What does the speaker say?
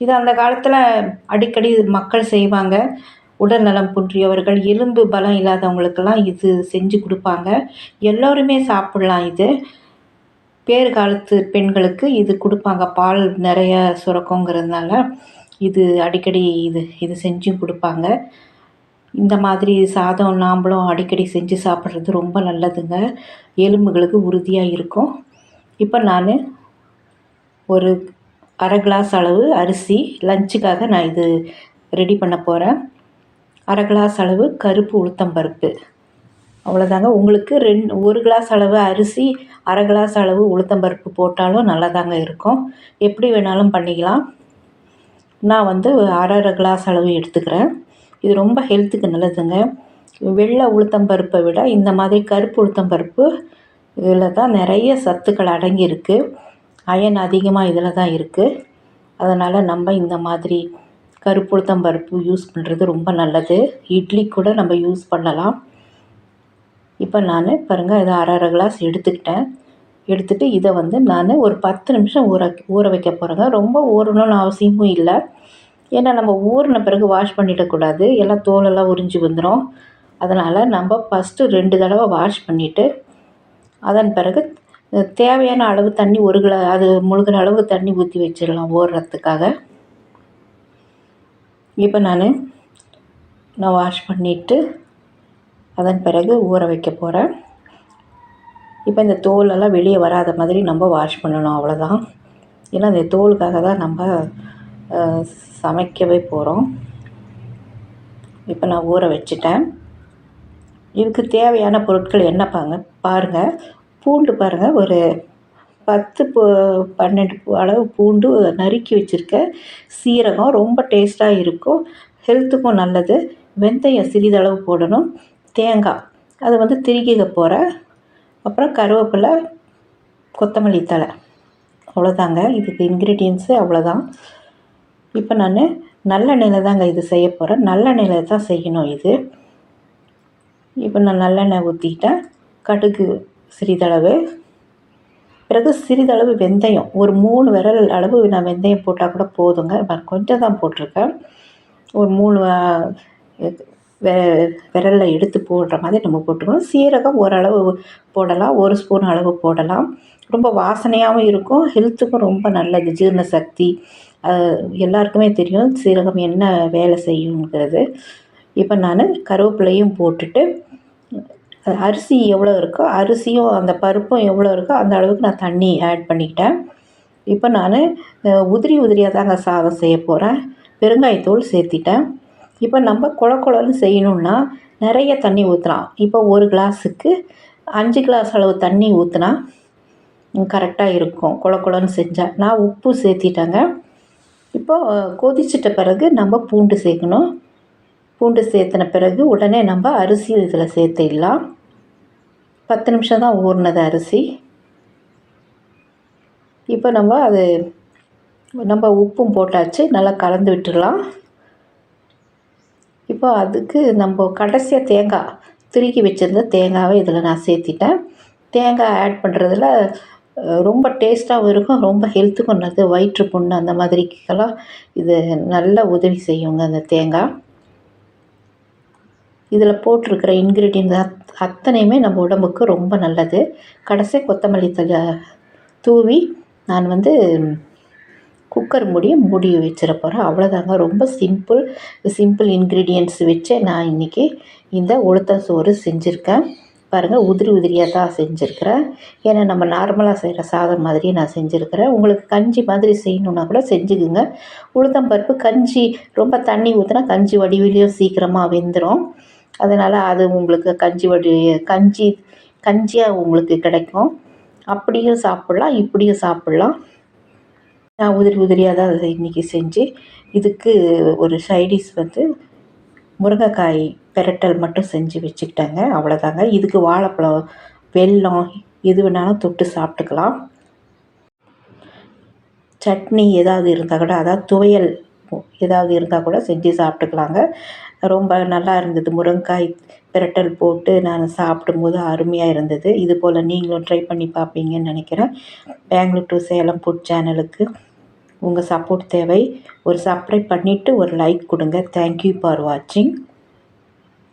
இது அந்த காலத்தில் அடிக்கடி மக்கள் செய்வாங்க. உடல் நலம் குன்றியவர்கள் எலும்பு பலம் இல்லாதவங்களுக்கெல்லாம் இது செஞ்சு கொடுப்பாங்க. எல்லோருமே சாப்பிட்லாம் இது. பேறு காலத்து பெண்களுக்கு இது கொடுப்பாங்க. பால் நிறைய சுரக்குங்கிறதுனால இது அடிக்கடி இது இது செஞ்சும் கொடுப்பாங்க. இந்த மாதிரி சாதம் நாம்பளும் அடிக்கடி செஞ்சு சாப்பிட்றது ரொம்ப நல்லதுங்க. எலும்புகளுக்கு உறுதியாக இருக்கும். இப்போ நான் ஒரு அரை கிளாஸ் அளவு அரிசி லஞ்சுக்காக நான் இது ரெடி பண்ண போகிறேன் அரை கிளாஸ் அளவு கருப்பு உளுத்தம்பருப்பு அவ்வளோதாங்க உங்களுக்கு ரெண் ஒரு கிளாஸ் அளவு அரிசி அரை கிளாஸ் அளவு உளுத்தம்பருப்பு போட்டாலும் நல்லாதாங்க இருக்கும். எப்படி வேணாலும் பண்ணிக்கலாம். நான் வந்து அரை அரை கிளாஸ் அளவு எடுத்துக்கிறேன். இது ரொம்ப ஹெல்த்துக்கு நல்லதுங்க. வெள்ளை உளுத்தம்பருப்பை விட இந்த மாதிரி கருப்பு உளுத்தம்பருப்பு இதில் தான் நிறைய சத்துக்கள் அடங்கியிருக்கு. அயன் அதிகமாக இதில் தான் இருக்குது அதனால் நம்ம இந்த மாதிரி கருப்புளுத்தம் பருப்பு யூஸ் பண்ணுறது ரொம்ப நல்லது. இட்லி கூட நம்ம யூஸ் பண்ணலாம். இப்போ நான் பாருங்கள் இதை அரை அரை கிளாஸ் எடுத்துக்கிட்டேன். எடுத்துகிட்டு இதை வந்து நான் ஒரு பத்து நிமிஷம் ஊற ஊற வைக்க போகிறேங்க ரொம்ப ஊறணும்னு அவசியமும் இல்லை. ஏன்னா நம்ம ஊறின பிறகு வாஷ் பண்ணிடக்கூடாது எல்லாம் தோலெல்லாம் உறிஞ்சி வந்துடும் அதனால் நம்ம ஃபஸ்ட்டு ரெண்டு தடவை வாஷ் பண்ணிவிட்டு அதன் பிறகு தேவையான அளவு தண்ணி ஒரு கிலோ அது முழுகிற அளவு தண்ணி ஊற்றி வச்சிடலாம் ஓடுறதுக்காக. இப்போ நான் நான் வாஷ் பண்ணிவிட்டு அதன் பிறகு ஊற வைக்க போகிறேன் இப்போ இந்த தோலெல்லாம் வெளியே வராத மாதிரி நம்ம வாஷ் பண்ணணும் அவ்வளோதான் ஏன்னா இந்த தோலுக்காக தான் நம்ம சமைக்கவே போகிறோம் இப்போ நான் ஊற வச்சுட்டேன். இதுக்கு தேவையான பொருட்கள் என்னப்பாங்க பாருங்கள் பூண்டு பாருங்கள் ஒரு பத்து பூ பன்னெண்டு அளவு பூண்டு நறுக்கி வச்சுருக்கேன் சீரகம் ரொம்ப டேஸ்ட்டாக இருக்கும். ஹெல்த்துக்கும் நல்லது. வெந்தயம் சிறிதளவு போடணும். தேங்காய் அதை வந்து திருகிக்க போகிறேன் அப்புறம் கருவேப்பிலை கொத்தமல்லி தழை. அவ்வளோதாங்க இதுக்கு இன்க்ரீடியன்ஸு அவ்வளோதான் இப்போ நான் நல்லெண்ணெயில் தாங்க இது செய்ய போகிறேன் நல்லெண்ணெயில் தான் செய்யணும் இது. இப்போ நான் நல்லெண்ணெய் ஊற்றிக்கிட்டேன் கடுகு சிறிதளவு. பிறகு சிறிதளவு வெந்தயம். ஒரு மூணு விரல் அளவு நான் வெந்தயம் போட்டால் கூட போதுங்க. நான் கொஞ்சம் தான் போட்டிருக்கேன். ஒரு மூணு வெ விரலில் எடுத்து போடுற மாதிரி நம்ம போட்டுக்கணும். சீரகம் ஓரளவு போடலாம். ஒரு ஸ்பூன் அளவு போடலாம். ரொம்ப வாசனையாகவும் இருக்கும். ஹெல்த்துக்கும் ரொம்ப நல்லது. ஜீரண சக்தி. எல்லாருக்குமே தெரியும் சீரகம் என்ன வேலை செய்யுங்கிறது. இப்போ நான் கருவேப்பிலையும் போட்டுட்டு அரிசி எவ்வளோ இருக்கோ அரிசியும் அந்த பருப்பும் எவ்வளோ இருக்கோ அந்த அளவுக்கு நான் தண்ணி ஆட் பண்ணிக்கிட்டேன். இப்போ நான் உதிரி உதிரியாக தாங்க சாதம் செய்ய போகிறேன் பெருங்காயத்தூள் சேர்த்திட்டேன். இப்போ நம்ம குழ குழன்னு செய்யணுன்னா நிறைய தண்ணி ஊற்றலாம் இப்போ ஒரு கிளாஸுக்கு அஞ்சு கிளாஸ் அளவு தண்ணி ஊற்றினா கரெக்டாக இருக்கும். குழ குழன்னு செஞ்சேன் நான் உப்பு சேர்த்திட்டேங்க. இப்போது கொதிச்சிட்ட பிறகு நம்ம பூண்டு சேர்க்கணும். பூண்டு சேர்த்துன பிறகு உடனே நம்ம அரிசி இதில் சேர்த்திடலாம். பத்து நிமிஷம் தான் ஊறினது அரிசி. இப்போ நம்ம அது நம்ம உப்பும் போட்டாச்சு நல்லா கலந்து விட்டுடலாம். இப்போ அதுக்கு நம்ம கடைசியாக தேங்காய் திருக்கி வச்சுருந்த தேங்காவை இதில் நான் சேர்த்திட்டேன். தேங்காய் ஆட் பண்ணுறதுல ரொம்ப டேஸ்ட்டாகவும் இருக்கும் ரொம்ப ஹெல்த்துக்கும் நல்லது. வயிற்று புண்ணு அந்த மாதிரிக்கெல்லாம் இது நல்ல உதவி செய்யுங்க அந்த தேங்காய் இதில் போட்டிருக்கிற இன்க்ரீடியன்ட் அத் அத்தனையுமே நம்ம உடம்புக்கு ரொம்ப நல்லது. கடைசியாக கொத்தமல்லி தழை தூவி நான் வந்து குக்கர் மூடியை மூடி வச்சிட போகிறேன் அவ்வளோதாங்க ரொம்ப சிம்பிள் சிம்பிள் இன்க்ரீடியன்ட்ஸ் வச்சு நான் இன்றைக்கி இந்த உளுத்த சோறு செஞ்சுருக்கேன். பாருங்கள் உதிரி உதிரியாக தான் செஞ்சுருக்கிறேன். ஏன்னா நம்ம நார்மலாக செய்கிற சாதம் மாதிரி நான் செஞ்சுருக்கிறேன். உங்களுக்கு கஞ்சி மாதிரி செய்யணுன்னா கூட செஞ்சுக்குங்க. உளுத்தம்பருப்பு கஞ்சி ரொம்ப தண்ணி ஊற்றினா கஞ்சி வடிவிலையும் சீக்கிரமாக வெந்துடும் அதனால் அது உங்களுக்கு கஞ்சி வடி கஞ்சி கஞ்சியாக உங்களுக்கு கிடைக்கும். அப்படியும் சாப்பிட்லாம் இப்படியும் சாப்பிட்லாம். நான் உதிரி உதிரியாக தான் அதை இன்றைக்கி செஞ்சு இதுக்கு ஒரு சைடிஷ் வந்து முருங்கைக்காய் பெரட்டல் மட்டும் செஞ்சு வச்சுக்கிட்டேங்க. அவ்வளோதாங்க இதுக்கு வாழைப்பழம் வெல்லம் எது வேணாலும் தொட்டு சாப்பிட்டுக்கலாம். சட்னி ஏதாவது இருந்தால் கூட அதாவது துவையல் ஏதாவது இருந்தால் கூட செஞ்சு சாப்பிட்டுக்கலாங்க. ரொம்ப நல்லா இருந்தது. முருங்கைக்காய் பிரட்டல் போட்டு நான் சாப்பிடும்போது அருமையாக இருந்தது. இது போல் நீங்களும் ட்ரை பண்ணி பார்ப்பீங்கன்னு நினைக்கிறேன். பெங்களூர் டு சேலம் ஃபுட் சேனலுக்கு உங்கள் சப்போர்ட் தேவை. ஒரு சப்ஸ்கிரைப் பண்ணிவிட்டு ஒரு லைக் கொடுங்க. தேங்க்யூ ஃபார் வாட்சிங்